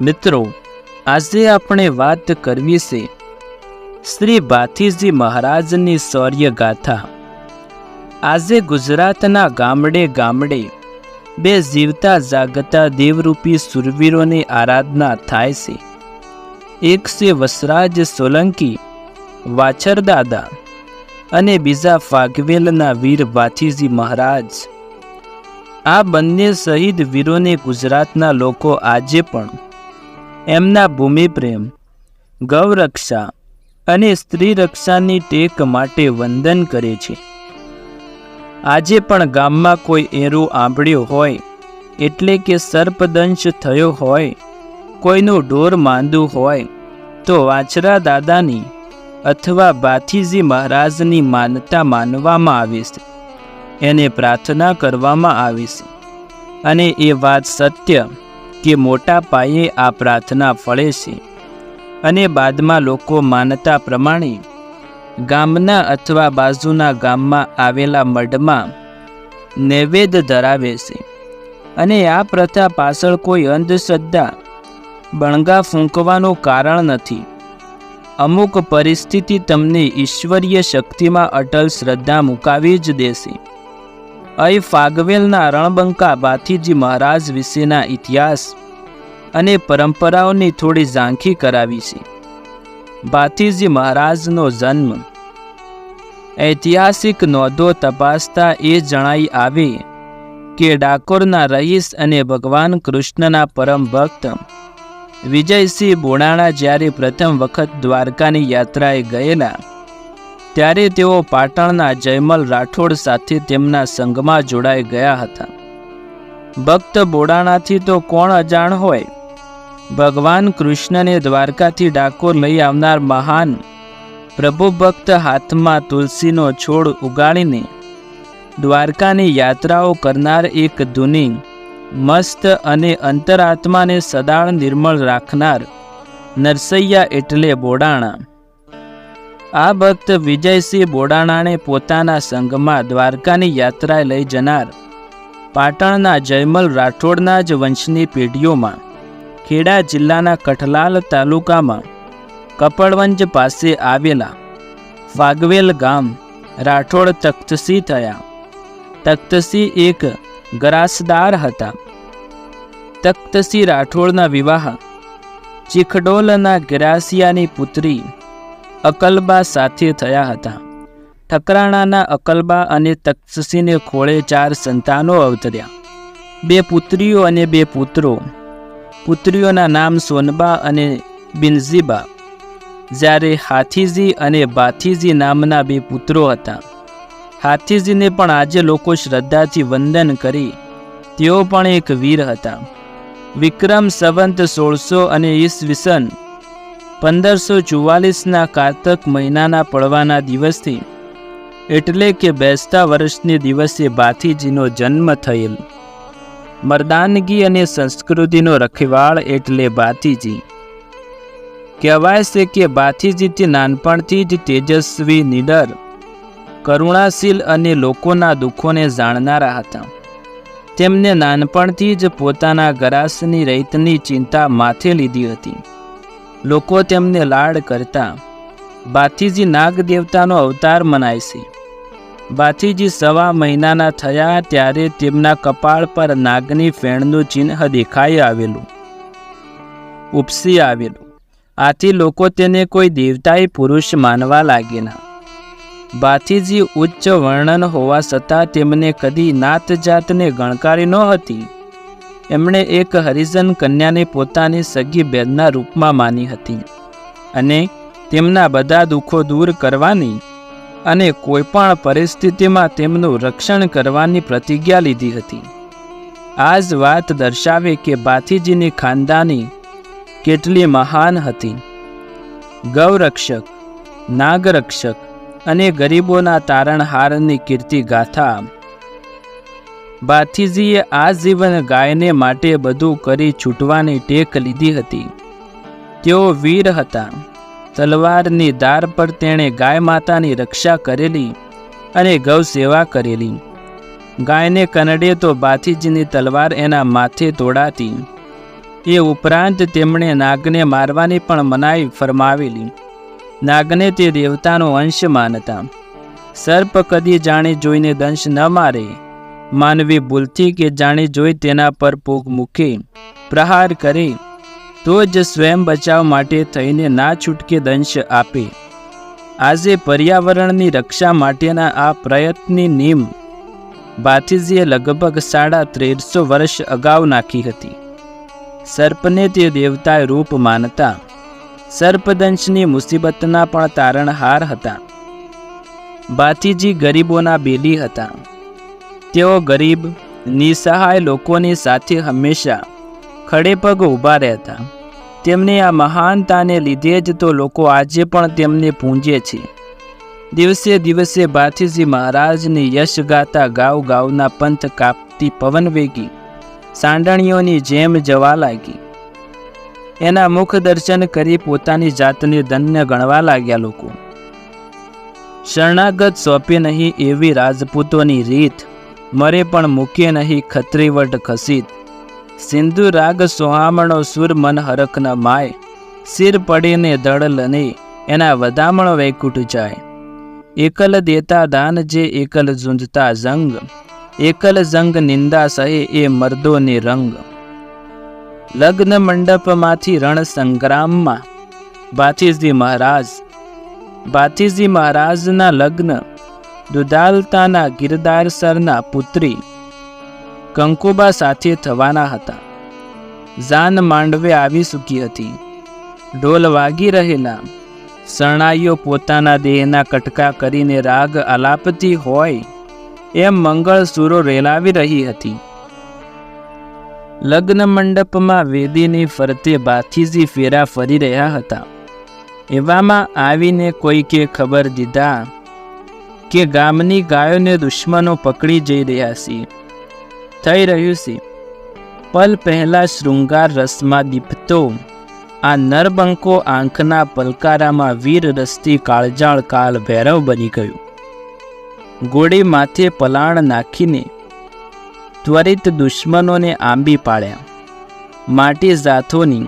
મિત્રો, આજે આપણે વાત કરવી છે શ્રી ભાથીજી મહારાજની શૌર્ય ગાથા આજે ગુજરાતના ગામડે ગામડે બે જીવતા જાગતા દેવરૂપી સુરવીરોની આરાધના થાય છે. એક છે વસરાજ સોલંકી વાછરદાદા અને બીજા ફાગવેલના વીર ભાથીજી મહારાજ. આ બંને શહીદ વીરોને ગુજરાતના લોકો આજે પણ એમના ભૂમિ પ્રેમ, ગૌરક્ષા અને સ્ત્રી રક્ષાની ટેક માટે વંદન કરે છે. આજે પણ ગામમાં કોઈ એરું આંબળ્યું હોય, એટલે કે સર્પદંશ થયો હોય, કોઈનું ઢોર માંદું હોય, તો વાછરા દાદાની અથવા ભાથીજી મહારાજની માનતા માનવામાં આવીશ એને પ્રાર્થના કરવામાં આવી છે. અને એ વાત સત્ય કે મોટા પાયે આ પ્રાર્થના ફળે છે. અને બાદમાં લોકો માનતા પ્રમાણે ગામના અથવા બાજુના ગામમાં આવેલા મઢમાં નૈવેદ્ય ધરાવે છે. અને આ પ્રથા પાછળ કોઈ અંધશ્રદ્ધા, બણગા ફૂંકવાનું કારણ નથી. અમુક પરિસ્થિતિ તમને ઈશ્વરીય શક્તિમાં અટલ શ્રદ્ધા મુકાવી જ દેશે. અહીં ફાગવેલના રણબંકા બાથીજી મહારાજ વિશેના ઇતિહાસ અને પરંપરાઓની થોડી ઝાંખી કરાવી છે. બાથીજી મહારાજનો જન્મ. ઐતિહાસિક નોંધો તપાસતા એ જણાઈ આવે કે ડાકોરના રહીશ અને ભગવાન કૃષ્ણના પરમ ભક્ત વિજયસિંહ બોણાણા જ્યારે પ્રથમ વખત દ્વારકાની યાત્રાએ ગયેલા ત્યારે તેઓ પાટણના જયમલ રાઠોડ સાથે તેમના સંઘમાં જોડાઈ ગયા હતા. ભક્ત બોડાણાથી તો કોણ અજાણ હોય? ભગવાન કૃષ્ણને દ્વારકાથી ડાકોર લઈ આવનાર મહાન પ્રભુ ભક્ત હાથમાં તુલસીનો છોડ ઉગાડીને દ્વારકાની યાત્રાઓ કરનાર એક ધુની, મસ્ત અને અંતરાત્માને સદાળ નિર્મળ રાખનાર નરસૈયા એટલે બોડાણા. આ ભક્ત વિજયસિંહ બોડાણાને પોતાના સંઘમાં દ્વારકાની યાત્રાએ લઈ જનાર. પાટણના જયમલ રાઠોડના જ વંશની પેઢીઓમાં, ખેડા જિલ્લાના કઠલાલ તાલુકામાં, કપડવંજ પાસે આવેલા ફાગવેલ ગામ રાઠોડ તખ્તસી થયા. તખ્તસી એક ગરાસદાર હતા. તખ્તસી રાઠોડના વિવાહ ચીખડોલના ગરાસિયાની પુત્રી અકલબા સાથે થયા હતા. ઠકરાણાના અકલબા અને તક્ષસીને ખોળે ચાર સંતાનો અવતર્યા. બે પુત્રીઓ અને બે પુત્રો. પુત્રીઓના નામ સોનબા અને બિનઝીબા. જ્યારે હાથીજી અને બાથીજી નામના બે પુત્રો હતા. હાથીજીને પણ આજે લોકો શ્રદ્ધાથી વંદન કરી. તેઓ પણ એક વીર હતા. વિક્રમ સંવંત સોળસો અને ઈસવીસન પંદરસો ચુવાલીસના કારતક મહિનાના પડવાના દિવસથી, એટલે કે બેસતા વર્ષને દિવસે બાથીજીનો જન્મ થયેલ. મર્દાનગી અને સંસ્કૃતિનો રખેવાળ એટલે બાથીજી કહેવાય છે કે બાથીજીથી નાનપણથી જ તેજસ્વી, નિડર, કરુણાશીલ અને લોકોના દુઃખોને જાણનારા હતા. તેમને નાનપણથી જ પોતાના ગરાસની રૈતની ચિંતા માથે લીધી હતી. લોકો તેમને લાડ કરતા. બાથીજી નાગ દેવતાનો અવતાર મનાય છે. બાથીજી સવા મહિનાના થયા ત્યારે તેમના કપાળ પર નાગની ફેણનું ચિહ્ન દેખાઈ આવેલું. ઉપસી આવેલું. આથી લોકો તેને કોઈ દેવતાએ પુરુષ માનવા લાગેલા બાથીજી ઉચ્ચ વર્ણન હોવા છતાં તેમને કદી નાત જાતને ગણકારી નહોતી. હતી એમણે એક હરિજન કન્યાને પોતાની સગી બહેનના રૂપમાં માની હતી અને તેમના બધા દુઃખો દૂર કરવાની અને કોઈપણ પરિસ્થિતિમાં તેમનું રક્ષણ કરવાની પ્રતિજ્ઞા લીધી હતી. આ જ વાત દર્શાવે કે બાથીજીની ખાનદાની કેટલી મહાન હતી. ગૌરક્ષક, નાગરક્ષક અને ગરીબોના તારણહારની કીર્તિ ગાથા બાથીજીએ આજીવન ગાયને માટે બધું કરી છૂટવાની ટેક લીધી હતી. તેઓ વીર હતા. તલવારની ધાર પર તેણે ગાય માતાની રક્ષા કરેલી અને ગૌ સેવા કરેલી. ગાયને કનડે તો બાથીજીની તલવાર એના માથે તોડાતી. એ ઉપરાંત તેમણે નાગને મારવાની પણ મનાઈ ફરમાવેલી. નાગને તે દેવતાનો અંશ માનતા. સર્પ કદી જાણે જોઈને દંશ ન મારે. માનવી ભૂલથી કે જાણી જોઈ તેના પર પૂગ મૂકે, પ્રહાર કરે, તો જ સ્વયં બચાવ માટે થઈને ના છૂટકે દંશ આપે. આજે પર્યાવરણની રક્ષા માટેના આ પ્રયત્નની નીમ બાથીજીએ લગભગ સાડા ત્રેરસો વર્ષ અગાઉ નાખી હતી. સર્પને તે દેવતાએ રૂપ માનતા સર્પદંશની મુસીબતના પણ તારણહાર હતા. બાથીજી ગરીબોના બેલી હતા. તેઓ ગરીબ, નિસહાય લોકોની સાથે હંમેશા ખડે પગ ઊભા રહેતા. તેમની આ મહાનતાને લીધે જ તો લોકો આજે પણ તેમને પૂંજે છે. દિવસે દિવસે ભાથીજી મહારાજની યશ ગાતા ગાવ ગાવના પંથ કાપતી પવન વેગી, સાંડણીઓની જેમ જવા લાગી. એના મુખ દર્શન કરી પોતાની જાતને ધન્ય ગણવા લાગ્યા લોકો. શરણાગત સોંપે નહીં એવી રાજપૂતોની રીત મરે પણ મૂકે નહીં, ખત્રીવટ ખસીત. સિંધુ રાગ સોહામણો સુર મન હરખ ન માય. સિર પડીને દળ લને, એના વધામણ વૈકુટ જાય. એકલ દેતા દાન જે એકલ ઝૂંઝતા જંગ એકલ જંગ નિંદા સહે એ મર્દોને રંગ. લગ્ન મંડપમાંથી રણ સંગ્રામમાં. બાથીજી મહારાજ, બાથીજી મહારાજના લગ્ન દુધાલતાના ગિરદાર સરના પુત્રી કંકુબા સાથે થવાના હતા. જાન માંડવે આવી ચૂકી હતી. ઢોલ વાગી રહેલા શરણાઈઓ પોતાના દેહના કટકા કરીને રાગ આલાપતી હોય એમ મંગળ સુરો રેલાવી રહી હતી. લગ્ન મંડપમાં વેદીની ફરતે બાથીજી ફેરા ફરી રહ્યા હતા. એવામાં આવીને કોઈકે ખબર દીધા કે ગામની ગાયોને દુશ્મનો પકડી જઈ રહ્યા છે. થઈ રહ્યું છે. પલ પહેલા શૃંગાર રસમાં દીપતો. આ નરબંકો આંખના પલકારામાં વીર રસથી કાળજાળ કાલ ભૈરવ બની ગયું. ગોળી માથે પલાણ નાખીને ત્વરિત દુશ્મનોને આંબી પાડ્યા. માટી જાથોની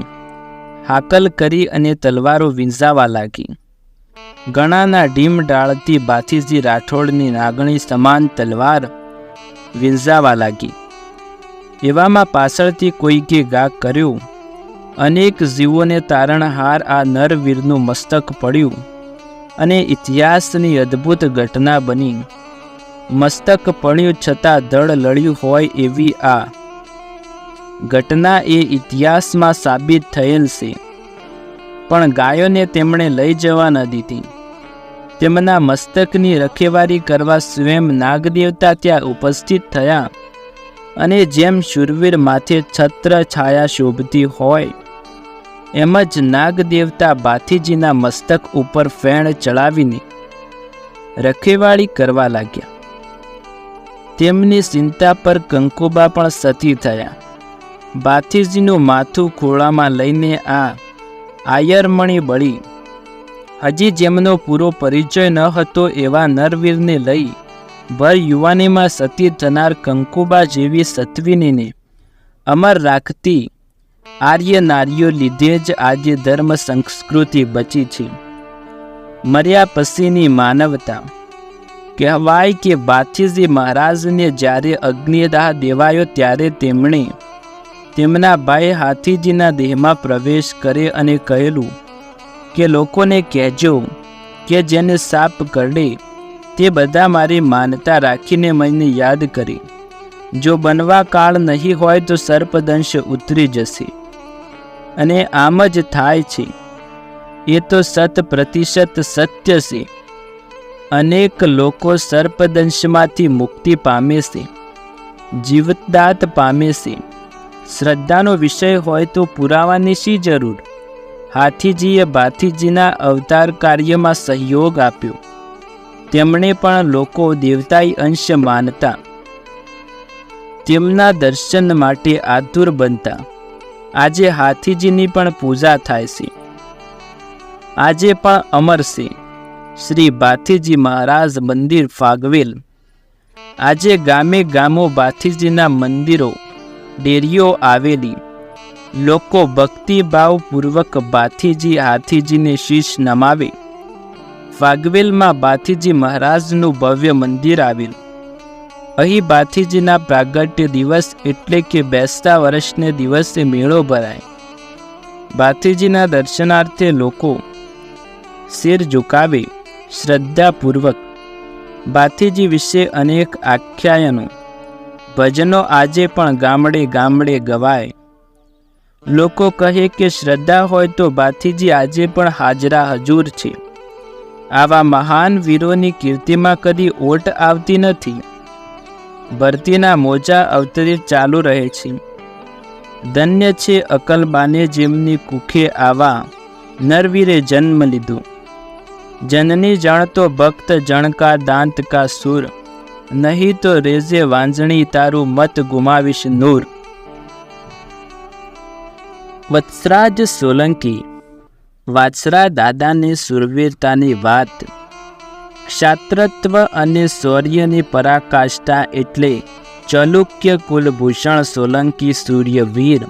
હાકલ કરી અને તલવારો વીંઝાવા લાગી. ગણાના ઢીમ ડાળતી બાથીજી રાઠોડની નાગણી સમાન તલવાર વીંઝાવા લાગી. એવામાં પાછળથી કોઈકે ગા કર્યું. અનેક જીવોને તારણહાર આ નરવીરનું મસ્તક પડ્યું અને ઇતિહાસની અદ્ભુત ઘટના બની. મસ્તક પડ્યું છતાં દળ લડ્યું હોય એવી આ ઘટના એ ઇતિહાસમાં સાબિત થયેલ છે. પણ ગાયોને તેમણે લઈ જવા ન દીધી. તેમના મસ્તકની રખેવારી કરવા સ્વયં નાગદેવતા ત્યાં ઉપસ્થિત થયા અને જેમ શૂરવીર માથે છત્ર છાયા શોભતી હોય, એમ જ નાગદેવતા બાથીજીના મસ્તક ઉપર ફેણ ચડાવીને રખેવાળી કરવા લાગ્યા. તેમની ચિંતા પર કંકુબા પણ સતી થયા. બાથીજીનું માથું ખોળામાં લઈને આ આયરમણી બળી હજી જેમનો પૂરો પરિચય ન હતો એવા નરવીરને લઈ ભર યુવાનીમાં સતી થનાર કંકુબા જેવી સત્વિનીને અમર રાખતી આર્ય નારીઓ લીધે જ આજે ધર્મ સંસ્કૃતિ બચી છે. મર્યા પછીની માનવતા. કહેવાય કે બાથીજી મહારાજને જ્યારે અગ્નિદાહ દેવાયો ત્યારે તેમણે તેમના ભાઈ હાથીજીના દેહમાં પ્રવેશ કરે અને કહેલું કે લોકોને કહેજો કે જેને સાપ કરડે, તે બધા મારી માનતા રાખીને મને યાદ કરી. જો બનવા કાળ નહીં હોય તો સર્પદંશ ઉતરી જશે. અને આમ જ થાય છે. એ તો શત પ્રતિશત સત્ય છે. અનેક લોકો સર્પદંશમાંથી મુક્તિ પામે છે. જીવતદાત પામે છે. શ્રદ્ધાનો વિષય હોય તો પુરાવાની શી જરૂર? હાથીજીએ ભાથીજીના અવતાર કાર્યમાં સહયોગ આપ્યો. તેમણે પણ લોકો દેવતાઈ અંશ માનતા. તેમના દર્શન માટે આતુર બનતા. આજે હાથીજીની પણ પૂજા થાય છે. આજે પણ અમરસિંહ શ્રી બાથીજી મહારાજ મંદિર ફાગવેલ. આજે ગામે ગામો બાથીજીના મંદિરો, ડેરીઓ આવેલી. લોકો ભક્તિભાવપૂર્વક બાથીજી હાથીજીને શીશ નમાવે. ફાગવેલમાં બાથીજી મહારાજનું ભવ્ય મંદિર આવેલું. અહીં બાથીજીના પ્રાગટ્ય દિવસ એટલે કે બેસતા વર્ષને દિવસે મેળો ભરાય. બાથીજીના દર્શનાર્થે લોકો શિર ઝુકાવે શ્રદ્ધાપૂર્વક. બાથીજી વિશે અનેક આખ્યાયનો. ભજનો આજે પણ ગામડે ગામડે ગવાય. લોકો કહે કે શ્રદ્ધા હોય તો ભાથીજી આજે પણ હાજરા હજૂર છે. આવા મહાન વીરોની કીર્તિમાં કદી ઓટ આવતી નથી. ભરતીના મોજા અવતરિત ચાલુ રહે છે. ધન્ય છે અકલબાને જેમની કુખે આવા નરવીરે જન્મ લીધો. જનની જાણતો ભક્ત જણકા દાંત કા સુર, નહીં તો રેજે વાંજણી તારું મત ગુમાવીશ નૂર. વત્સરાજ સોલંકી. વાત્સરા દાદાની સુરવીરતાની વાત. ક્ષાત્રત્વ અને શૌર્યની પરાકાષ્ઠા એટલે ચલુક્ય કુલભૂષણ સોલંકી સૂર્યવીર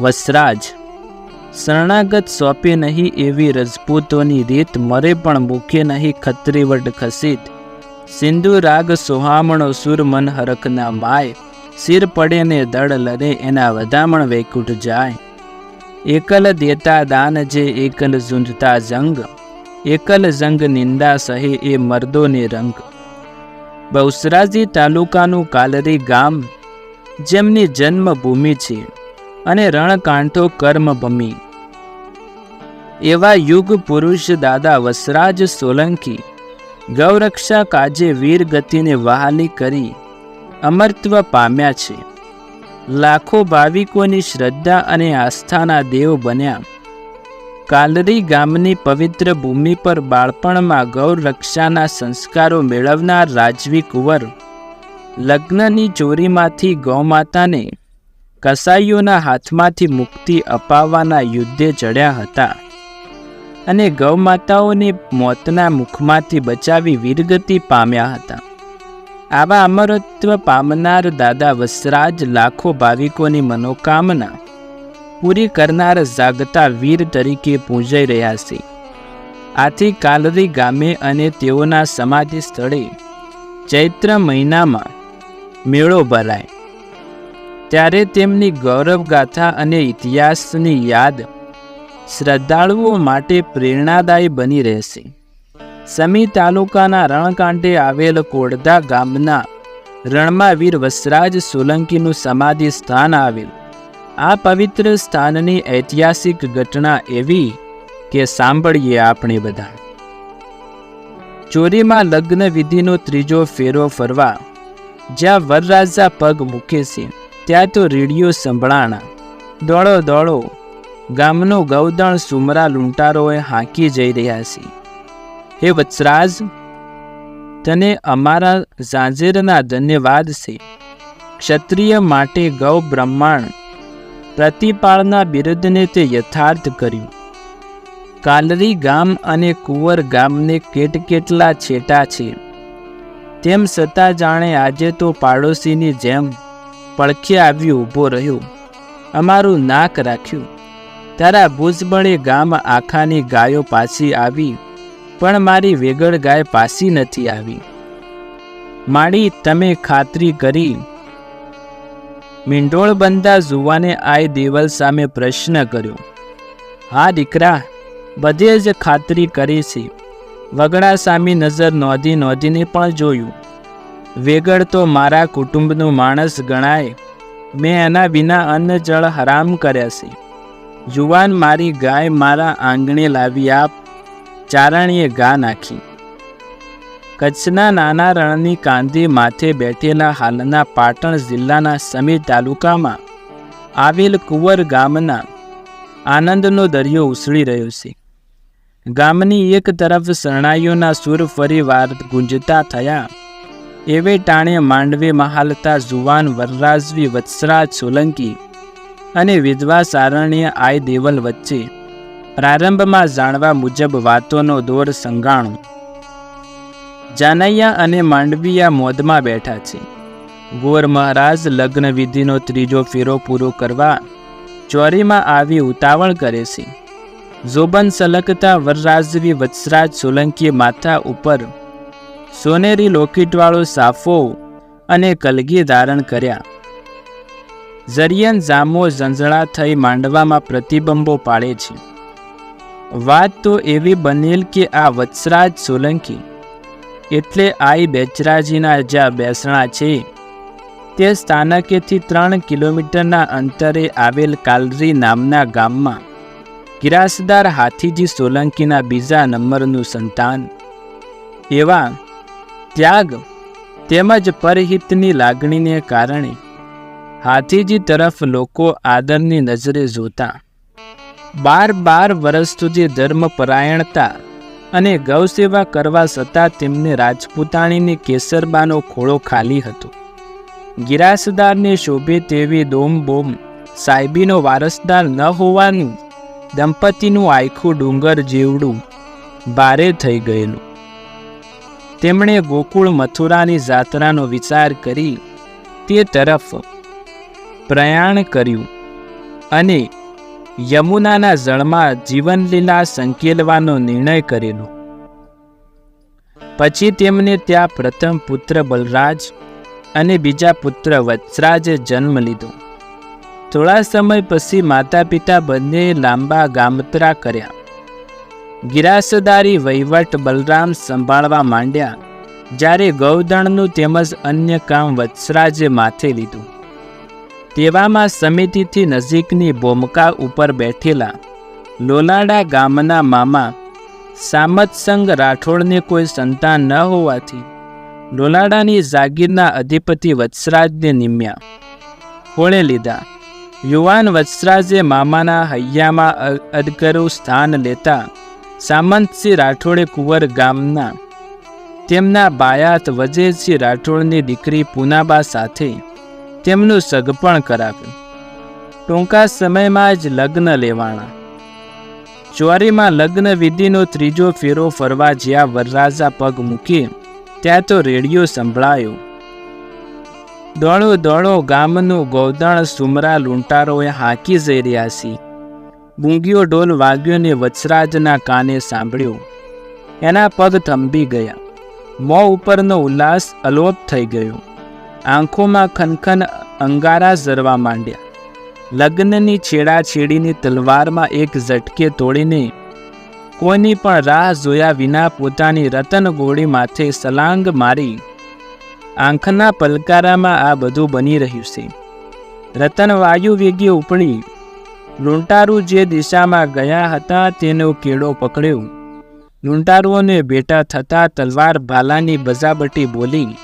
વસરાજ શરણાગત સોંપે નહીં એવી રજપૂતોની રીત મરે પણ મૂકે નહીં ખત્રીવટ ખસીત. સિંધુ રાગ સોહામણો સુર મન હરખના માય. શિર પડે ને દળ લરે એના વધામણ વૈકુંઠ જાય. એકલ દેતા દાન જે એકલ ઝૂંઝતા જંગ, એકલ જંગ નિંદા સહે એ મર્દોને રંગ. બહુસરાજી તાલુકાનું કાલરી ગામ, જેમની જન્મભૂમિ છે અને રણકાંઠો કર્મભૂમિ. એવા યુગ પુરુષ દાદા વસરાજ સોલંકી ગૌરક્ષા કાજે વીર ગતિને વહાલી કરી અમરત્વ પામ્યા છે. લાખો ભાવિકોની શ્રદ્ધા અને આસ્થાના દેવ બન્યા. કાલરી ગામની પવિત્ર ભૂમિ પર બાળપણમાં ગૌરક્ષાના સંસ્કારો મેળવનાર રાજવી કુંવર લગ્નની ચોરીમાંથી ગૌમાતાને કસાઈઓના હાથમાંથી મુક્તિ અપાવવાના યુદ્ધે ચડ્યા હતા. અને ગૌમાતાઓને મોતના મુખમાંથી બચાવી વીરગતિ પામ્યા હતા. આવા અમરત્વ પામનાર દાદા વસરાજ લાખો ભાવિકોની મનોકામના પૂરી કરનાર જાગતા વીર તરીકે પૂજાઈ રહ્યા છે. આથી કાલરી ગામે અને તેઓના સમાધિ સ્થળે ચૈત્ર મહિનામાં મેળો ભરાય. ત્યારે તેમની ગૌરવગાથા અને ઇતિહાસની યાદ શ્રદ્ધાળુઓ માટે પ્રેરણાદાયી બની રહેશે. સમી તાલુકાના રણકાંઠે આવેલ કોડધા ગામના રણમાં વીર વસરાજ સોલંકીનું સમાધિ સ્થાન આવેલ. આ પવિત્ર સ્થાનની ઐતિહાસિક ઘટના એવી કે સાંભળીએ આપણે બધા. ચોરીમાં લગ્ન વિધિનો ત્રીજો ફેરો ફરવા. જ્યાં વરરાજા પગ મૂકે છે, ત્યાં તો રેડિયો સંભળાણા. દોડો દોડો ગામનો ગૌદણ સુમરા લૂંટારોએ હાંકી જઈ રહ્યા છે. હે વત્સરાજ, તને અમારા ઝાંઝેરના ધન્યવાદ છે. ક્ષત્રિય માટે ગૌ બ્રહ્માંડ પ્રતિપાળના બિરુદ્ધને તે યથાર્થ કર્યું. કાલરી ગામ અને કુંવર ગામને કેટ કેટલા છેટા છે. તેમ છતાં જાણે આજે તો પાડોશીની જેમ પડખે આવી ઊભો રહ્યો. અમારું નાક રાખ્યું. તારા ભૂજબળે ગામ આખાની ગાયો પાછી આવી. પણ મારી વેગળ ગાય પાસી નથી આવી. માડી, તમે ખાતરી કરી. મીંડોળ બંધા જુવાને આય દેવલ સામે પ્રશ્ન કર્યો. હા, દીકરા, બધે જ ખાતરી કરી છે. વગડા સામી નજર નોંધી નોંધીને પણ જોયું. વેગળ તો મારા કુટુંબનું માણસ ગણાય. મેં એના વિના અન્ન જળ હરામ કર્યા છે. જુવાન મારી ગાય મારા આંગણે લાવી આપ. ચારણીએ ગા નાખી. કચ્છના નાના રણની કાંધી માથે બેઠેલા હાલના પાટણ જિલ્લાના સમીર તાલુકામાં આવેલ કુંવર ગામના આનંદનો દરિયો ઉછળી રહ્યો છે. ગામની એક તરફ શરણાઈઓના સુર ફરી વાર ગુંજતા થયા. એવે ટાણે માંડવે મહાલતા જુવાન વરરાજવી વત્સરાજ સોલંકી અને વિધવા સારણ્ય આય દેવલ વચ્ચે પ્રારંભમાં જાણવા મુજબ વાતોનો દોર સંગાણો. જાનૈયા અને માંડવીયા મોદમાં બેઠા છે. ગોર મહારાજ લગ્નવિધિનો ત્રીજો ફેરો પૂરો કરવા ચોરીમાં આવી ઉતાવળ કરે છે. જોબન સલકતા વરરાજવી વત્સરાજ સોલંકીએ માથા ઉપર સોનેરી લોકેટવાળો સાફો અને કલગી ધારણ કર્યા. જરિયન જામો ઝંઝળા થઈ માંડવામાં પ્રતિબંબો પાડે છે. વાત તો એવી બનેલ કે આ વત્સરાજ સોલંકી એટલે આઈ બેચરાજીના જ્યાં બેસણા છે, તે સ્થાનકેથી ત્રણ કિલોમીટરના અંતરે આવેલ કાલરી નામના ગામમાં ગિરાસદાર હાથીજી સોલંકીના બીજા નંબરનું સંતાન. એવા ત્યાગ તેમજ પરહિતની લાગણીને કારણે હાથીજી તરફ લોકો આદરની નજરે જોતા બાર બાર વર્ષ સુધી ધર્મપરાયણતા અને ગૌસેવા કરવા છતાં તેમને રાજપૂતાણીની કેસરબાનો ખોળો ખાલી હતો. ગિરાસદારને શોભે તેવી દોમ બોમ સાહેબીનો વારસદાર ન હોવાનું, દંપતીનું આખું ડુંગર જેવડું, ભારે થઈ ગયેલું. તેમણે ગોકુળ મથુરાની જાત્રાનો વિચાર કરી તે તરફ પ્રયાણ કર્યું અને યમુનાના જળમાં જીવનલીલા સંકેલવાનો નિર્ણય કરેલો. પછી તેમને ત્યાં પ્રથમ પુત્ર બલરાજ અને બીજા પુત્ર વત્સરાજે જન્મ લીધો. થોડા સમય પછી માતા પિતા બંને લાંબા ગામતરા કર્યા. ગિરાસદારી વહીવટ બલરામ સંભાળવા માંડ્યા, જ્યારે ગૌદણનું તેમજ અન્ય કામ વત્સરાજે માથે લીધું. તેવામાં સમિતિથી નજીકની બોમકા ઉપર બેઠેલા લોલાડા ગામના મામા સામતસંગ રાઠોડને કોઈ સંતાન ન હોવાથી લોલાડાની જાગીરના અધિપતિ વત્સરાજને નિમ્યા. હોળે લીધા. યુવાન વત્સરાજે મામાના હૈયામાં અદગરું સ્થાન લેતા સામંતસિંહ રાઠોડે કુંવર ગામના તેમના બાયાત વજેસિંહ રાઠોડની દીકરી પૂનાબા સાથે તેમનું સગપણ કરાવ્યું. ટૂંકા સમયમાં જ લગ્ન લેવાણા ચોરીમાં લગ્ન વિધિનો ત્રીજો ફેરો ફરવા જ્યાં વરરાજા પગ મૂકી, ત્યાં તો રેડિયો સંભળાયો. દોડો દોડો ગામનું ગોદણ સુમરા લૂંટારોએ હાંકી જઈ રહ્યા છે. બુંગીઓ ઢોલ વાગ્યો ને વત્સરાજના કાને સાંભળ્યો. એના પગ થંભી ગયા. મોં ઉપરનો ઉલ્લાસ અલોપ થઈ ગયો. આંખોમાં ખનખન અંગારા ઝરવા માંડ્યા. લગ્નની છેડાછેડીની તલવારમાં એક ઝટકે તોડીને કોઈની પણ રાહ જોયા વિના પોતાની રતન ગોળી માથે સલાંગ મારી આંખના પલકારામાં આ બધું બની રહ્યું છે. રતન વાયુ વેગે ઉપડી. લૂંટારૂ જે દિશામાં ગયા હતા તેનો કેળો પકડ્યો. લૂંટારુઓને ભેટા થતાં તલવાર ભાલાની બજાબટી બોલી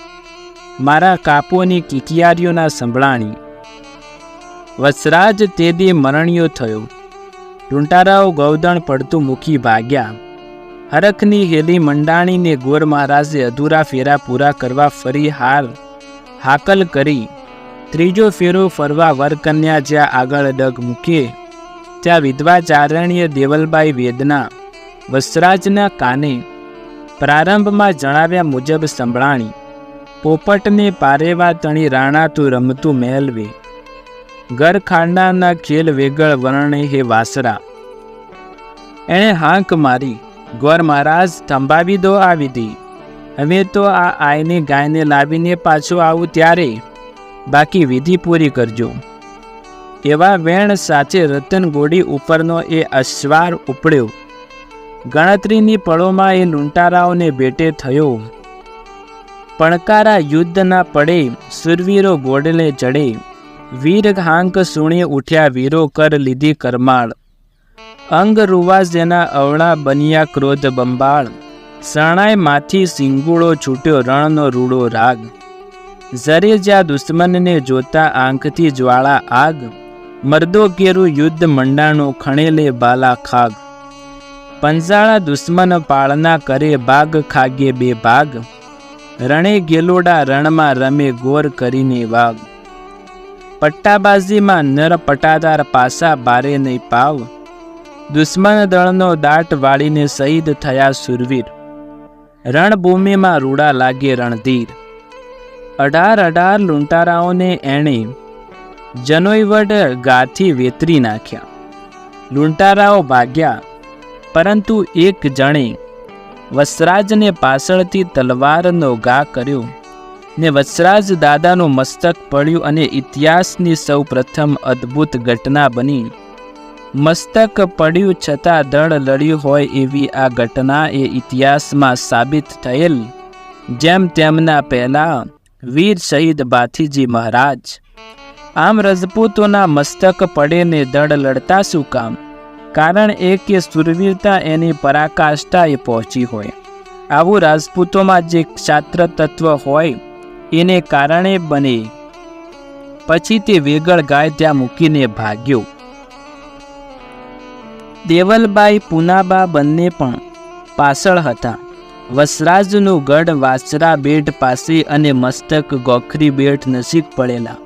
મારા કાપોની કિકિયારીઓના સંભળાણી. વસરાજ તેદી મરણીયો થયો. ટૂંટારાઓ ગૌદણ પડતું મૂકી ભાગ્યા. હરખની હેલી મંડાણીને ગોર મહારાજે અધૂરા ફેરા પૂરા કરવા ફરી હાર, હાકલ કરી. ત્રીજો ફેરો ફરવા વરકન્યા જ્યાં આગળ ડગ મૂકીએ ત્યાં વિધવાચારણ્ય દેવલબાઈ વેદના વસરાજના કાને પ્રારંભમાં જણાવ્યા મુજબ સંભળાણી. પોપટને પારેવા તણી રાણા તું રમતું મેલવે. ઘર ખાંડાના ખેલ વેગળ વર્ણે હે વાસરા. એણે હાંક મારી, ગોર મહારાજ, થંભાવી દો આ વિધિ. હવે તો આ આઈને ગાયને લાવીને પાછું આવું ત્યારે? બાકી વિધિ પૂરી કરજો. એવા વેણ સાથે રતન ગોડી ઉપરનો એ અશ્વાર ઉપડ્યો. ગણતરીની પળોમાં એ લૂંટારાઓને ભેટે થયો. પણકારા યુદ્ધના પડે સુરવીરો ગોડલે જડે વીર હાંક સુણી ઉઠ્યા વીરો કર લીધી કરમાળ. અંગ રૂવા જેના અવળા બન્યા ક્રોધ બંબાળ. શરણાઈ માથી સિંગુળો છૂટ્યો રણનો રૂડો રાગ. જરે જ્યાં દુશ્મનને જોતા આંખથી જ્વાળા આગ. મર્દો કેરું યુદ્ધ મંડાણો ખણેલે બાલા ખાગ. પંજાળા દુશ્મન પાળના કરે બાગ, ખાગે બે ભાગ. રણે ગેલોડા રણમાં રમે ગોર કરીને વાગ પટ્ટાબાજીમાં નર પટાદાર પાસા બારે નહીં પાવ. દુશ્મન દળનો દાટ વાળીને શહીદ થયા સુરવીર. રણભૂમિમાં રૂડા લાગે રણધીર. અઢાર અઢાર લૂંટારાઓને એણે જનોઈ વડ ગાથી વેતરી નાખ્યા. લૂંટારાઓ ભાગ્યા, પરંતુ એક જણે વસરાજને પાછળથી તલવારનો ઘા કર્યો ને વસરાજ દાદાનું મસ્તક પડ્યું અને ઇતિહાસની સૌ પ્રથમ અદ્ભુત ઘટના બની. મસ્તક પડ્યું છતાં દળ લડ્યું હોય એવી આ ઘટના એ ઇતિહાસમાં સાબિત થયેલ, જેમ તેમના પહેલા વીર શહીદ બાથીજી મહારાજ. આમ રજપૂતોના મસ્તક પડે ને દળ લડતા શું કામ? કારણ એ કે સુરવીરતા એની પરાકાષ્ઠાએ પહોંચી હોય. આવું રાજપૂતોમાં જે ક્ષાત્ર તત્વ હોય, એને કારણે બને. પછી તે વેગળ ગાય ત્યાં મૂકીને ભાગ્યો. દેવલબાઈ પુનાબા બંને પણ પાછળ હતા. વસરાજનું ગઢ વાસરા બેટ પાસે અને મસ્તક ગોખરી બેટ નજીક પડેલા.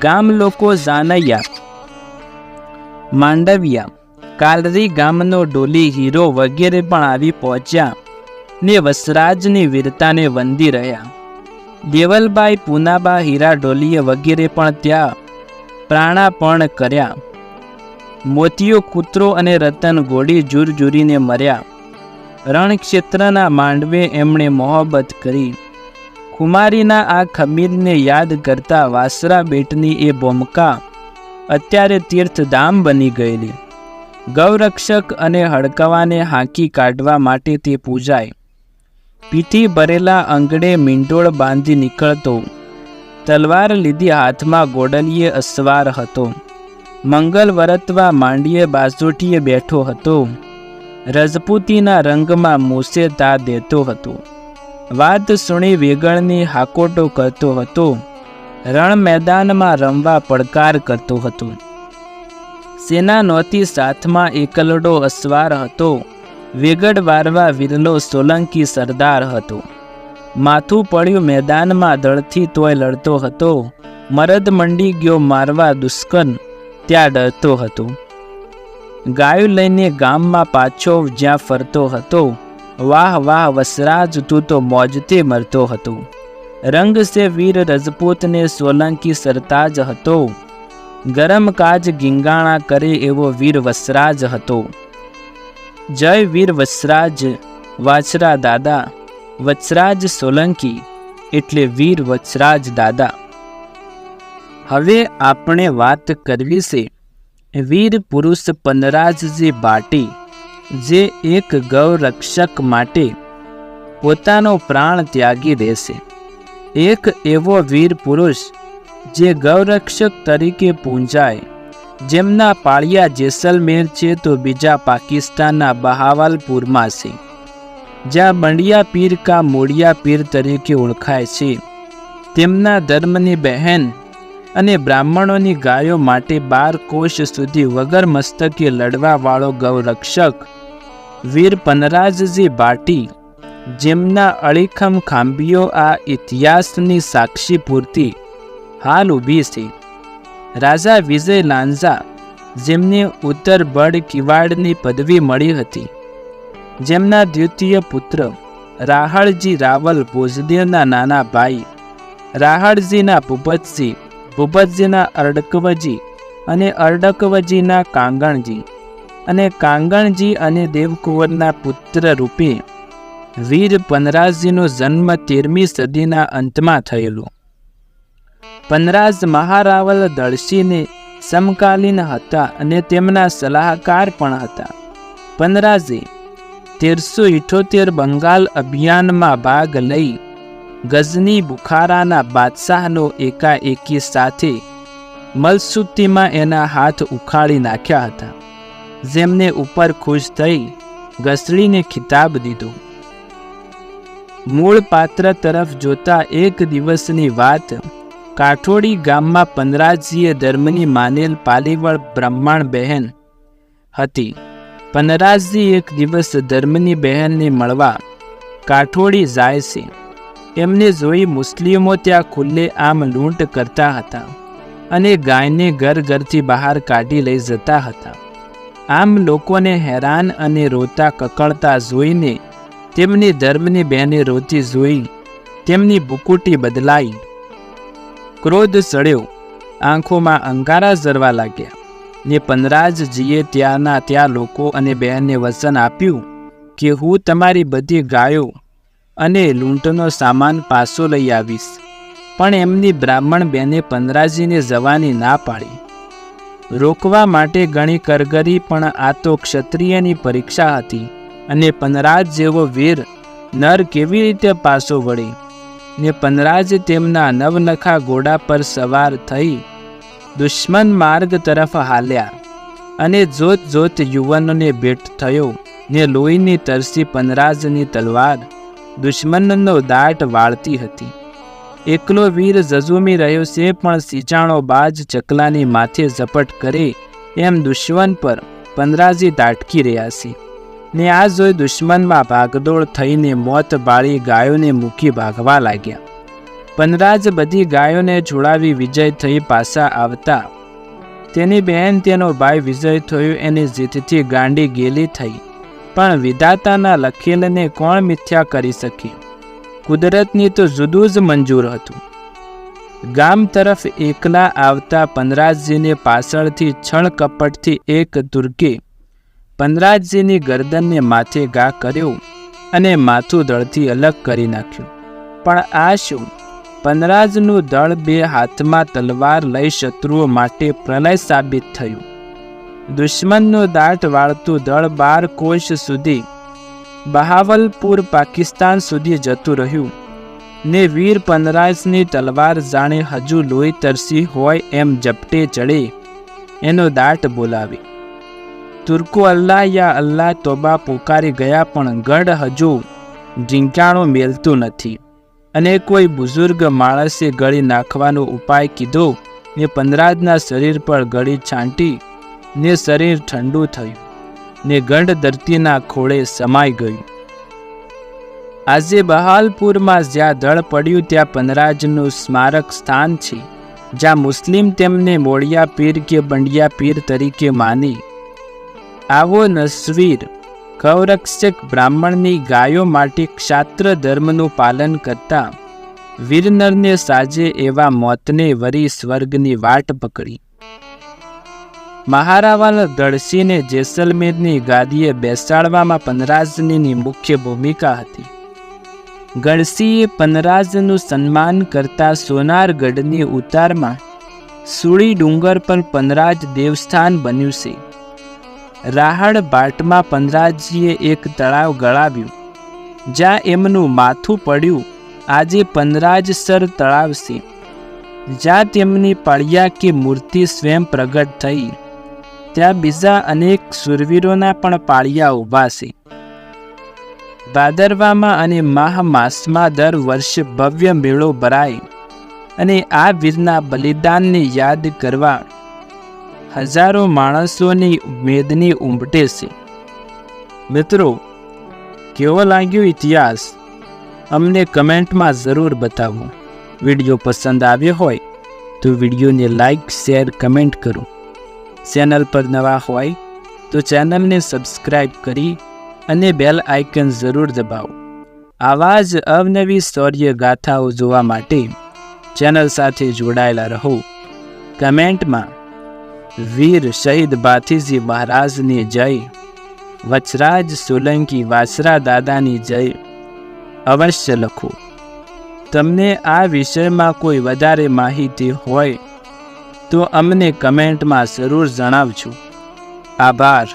ગામ લોકો જાનૈયા, માંડવિયા કાલરી ગામનો ડોલી હીરો વગેરે પણ આવી પહોંચ્યા ને વસરાજની વીરતાને વંદી રહ્યા. દેવલબાઈ, પૂનાબા, હીરા ડોલીએ વગેરે પણ ત્યાં પ્રાણાપણ કર્યા. મોતીઓ, કૂતરો અને રતન ઘોડી જુરજુરીને મર્યા. રણક્ષેત્રના માંડવે એમણે મોહબ્બત કરી. કુમારીના આ ખમીરને યાદ કરતા વાસરા બેટની એ ભૂમકા અત્યારે તીર્થધામ બની ગયેલી. ગૌરક્ષક અને હડકવાને હાંકી કાઢવા માટે તે પૂજાય. પીઠી ભરેલા અંગડે મીંડોળ બાંધી નીકળતો. તલવાર લીધી હાથમાં ગોડલીએ અસવાર હતો. મંગલ વરતવા માંડીએ બાજોટીએ બેઠો હતો. રજપૂતીના રંગમાં મોસે તા દેતો હતો. વાત સુણી વેગણની હાકોટો કરતો હતો. રણ મેદાનમાં રમવા પડકાર કરતો હતો. સેના નહોતી સાથમાં એકલડો અસવાર હતો. વેગડ વારવા વિરલો સોલંકી સરદાર હતો. માથું પડ્યું મેદાનમાં દળથી તોય લડતો હતો. મરદ મંડી ગયો મારવા દુષ્કન ત્યાં ડરતો હતો. ગાયો લઈને ગામમાં પાછો જ્યાં ફરતો હતો. વાહ વાહ, વસરાજ, તું તો મોજતે મરતો હતો. રંગ સે વીર રજપૂતને સોલંકી સરતાજ હતો. ગરમ કાજ ગીંગાણા કરે એવો વીર વસરાજ હતો. જય વીર વસરાજ, વાછરા દાદા વત્સરાજ સોલંકી એટલે વીર વત્સરાજ દાદા. હવે આપણે વાત કરવી છે વીર પુરુષ પનરાજજી બાટી, જે એક ગૌરક્ષક માટે પોતાનો પ્રાણ ત્યાગી દેશે. એક એવો વીર પુરુષ જે ગૌરક્ષક તરીકે પૂંજાય. જેમના પાળિયા જેસલમેર છે તો બીજા પાકિસ્તાનના બહાવલપુરમાં છે. જ્યાં બંડિયા પીર કા મોડિયા પીર તરીકે ઓળખાય છે. તેમના ધર્મની બહેન અને બ્રાહ્મણોની ગાયો માટે બાર કોષ સુધી વગર મસ્તકે લડવાવાળો ગૌરક્ષક વીર પનરાજજી બાટી જેમના અળીખમ ખાંભીઓ આ ઇતિહાસની સાક્ષી પૂરતી હાલ ઊભી છે. રાજા વિજય લાંઝા, જેમને ઉત્તર બળ કિવાડની પદવી મળી હતી, જેમના દ્વિતીય પુત્ર રાહળજી રાવલ ભોજદેવના નાના ભાઈ, રાહળજીના ભૂપતજી, ભૂપતજીના અરડકવજી અને અરડકવજીના કાંગણજી અને કાંગણજી અને દેવકુંવરના પુત્ર રૂપે, વીર પનરાજજીનો જન્મ તેરમી સદીના અંતમાં થયેલો. પનરાજ મહારાવલ દળસીને સમકાલીન હતા અને તેમના સલાહકાર પણ હતા. પનરાજે તેરસો ઇઠોતેર બંગાલ અભિયાનમાં ભાગ લઈ ગઝની બુખારાના બાદશાહનો એકાએકી સાથે મલસુત્તીમાં એના હાથ ઉખાડી નાખ્યા હતા. જેમને ઉપર ખુશ થઈ ગસડીને ખિતાબ દીધો. મૂળ પાત્ર તરફ જોતા એક દિવસની વાત કાઠોડી ગામમાં પનરાજીએ ધર્મની માનેલ પાલીવળ બ્રાહ્મણ બહેન હતી. પનરાજી એક દિવસ ધર્મની બહેનને મળવા કાઠોડી જાય છે. એમને જોઈ મુસ્લિમો ત્યાં ખુલ્લે આમ લૂંટ કરતા હતા અને ગાયને ઘર ઘરથી બહાર કાઢી લઈ જતા હતા. આમ લોકોને હેરાન અને રોતા કકળતા જોઈને તેમની ધર્મની બહેને રોતી જોઈ તેમની બુકુટી બદલાઈ. ક્રોધ સડ્યો આંખોમાં અંગારા ઝરવા લાગ્યા. ને પનરાજજીએ ત્યાંના ત્યાં લોકો અને બહેનને વચન આપ્યું કે હું તમારી બધી ગાયો અને લૂંટનો સામાન પાછો લઈ આવીશ. પણ એમની બ્રાહ્મણ બેને પનરાજીને જવાની ના પાડી. રોકવા માટે ઘણી કરગરી પણ આ તો ક્ષત્રિયની પરીક્ષા હતી અને પનરાજ જેવો વીર નર કેવી રીતે પાછો વળે? ને પનરાજ તેમના નવનખા ઘોડા પર સવાર થઈ દુશ્મન માર્ગ તરફ હાલ્યા અને જોત જોત યુવાનોને ભેટ થયો ને લોહીની તરસી પનરાજની તલવાર દુશ્મનનો દાટ વાળતી હતી. એકલો વીર જજુમી રહ્યો છે પણ સિંચાણો બાજ ચકલાની માથે ઝપટ કરે એમ દુશ્મન પર પનરાજી દાટકી રહ્યા છે. ને આ જોઈ દુશ્મનમાં ભાગદોડ થઈને મોત બાળી ગાયોને મૂકી ભાગવા લાગ્યા. પનરાજ બધી ગાયોને છોડાવી વિજય થઈ પાછા આવતા. તેની બહેન તેનો ભાઈ વિજય થયો એની જીતથી ગાંડી ગેલી થઈ. પણ વિધાતાના લખેલને કોણ મિથ્યા કરી શકે? કુદરતની તો જુદું જ મંજૂર હતું. ગામ તરફ એકલા આવતા પનરાજજીને પાછળથી છળ કપટથી એક તુર્કે પનરાજજીની ગરદનને માથે ઘા કર્યો અને માથું દળથી અલગ કરી નાખ્યું. પણ આ શું? પનરાજનું દળ બે હાથમાં તલવાર લઈ શત્રુઓ માટે પ્રલય સાબિત થયું. દુશ્મનનું દાટ વાળતું દળ બાર કોષ સુધી, બહાવલપુર, પાકિસ્તાન સુધી જતું રહ્યું. ને વીર પનરાજની તલવાર જાણે હજુ લોહી તરસી હોય એમ ઝપટે ચડે, એનો દાટ બોલાવી. તુર્કો અલ્લાહ યા અલ્લાહ તોબા પોકારી ગયા પણ ગઢ હજુ ઝીંકાણું મેલતું નથી. અને કોઈ બુઝુર્ગ માણસે ગળી નાખવાનો ઉપાય કીધો ને પંદરાજના શરીર પર ગળી છાંટી ને શરીર ઠંડુ થયું ને ગંઢ ધરતીના ખોળે સમાઈ ગયું. આજે બહાલપુરમાં જ્યાં દળ પડ્યું ત્યાં પનરાજનું સ્મારક સ્થાન છે, જ્યાં મુસ્લિમ તેમને મોડિયા પીર કે બંડિયા પીર તરીકે માની આવો નસવીર કૌરક્ષક બ્રાહ્મણની ગાયો માટે ક્ષાત્ર ધર્મનું પાલન કરતા વીરનરને સાજે એવા મોતને વરી સ્વર્ગની વાટ પકડી. મહારાવાલ દળસીને જેસલમેરની ગાદીએ બેસાડવામાં પનરાજનીની મુખ્ય ભૂમિકા હતી. ગળસીએ પનરાજનું સન્માન કરતા સોનારગઢની ઉતારમાં સુળી ડુંગર પર પનરાજ દેવસ્થાન બન્યું છે. રાહડ બાટમાં પનરાજીએ એક તળાવ ગળાવ્યું, જ્યાં એમનું માથું પડ્યું. આજે પનરાજસર તળાવ છે જ્યાં તેમની પાળિયા કે મૂર્તિ સ્વયં પ્રગટ થઈ. ત્યાં બીજા અનેક સુરવીરોના પણ પાળિયા ઊભા છે ભાદરવામાં અને માહ માસમાં દર વર્ષે ભવ્ય મેળો ભરાય, અને આ વીરના બલિદાનને યાદ કરવા હજારો માણસોની ઉમેદની ઉમટે છે. મિત્રો, કેવો લાગ્યો ઇતિહાસ? અમને કમેન્ટમાં જરૂર બતાવો. વીડિયો પસંદ આવ્યો હોય તો વિડીયોને લાઈક, શેર, કમેન્ટ કરો. ચેનલ પર નવા હોય તો ચેનલને સબસ્ક્રાઈબ કરી અને બેલ આઇકન જરૂર દબાવો. આવા જ અવનવી શૌર્ય ગાથાઓ જોવા માટે ચેનલ સાથે જોડાયેલા રહો. કમેન્ટમાં વીર શહીદ ભાથીજી મહારાજની જય વચરાજ સોલંકી વાસરા દાદાની જય અવશ્ય લખો તમને આ વિષયમાં કોઈ વધારે માહિતી હોય, તો અમને કમેન્ટમાં જરૂર જણાવજો। આભાર।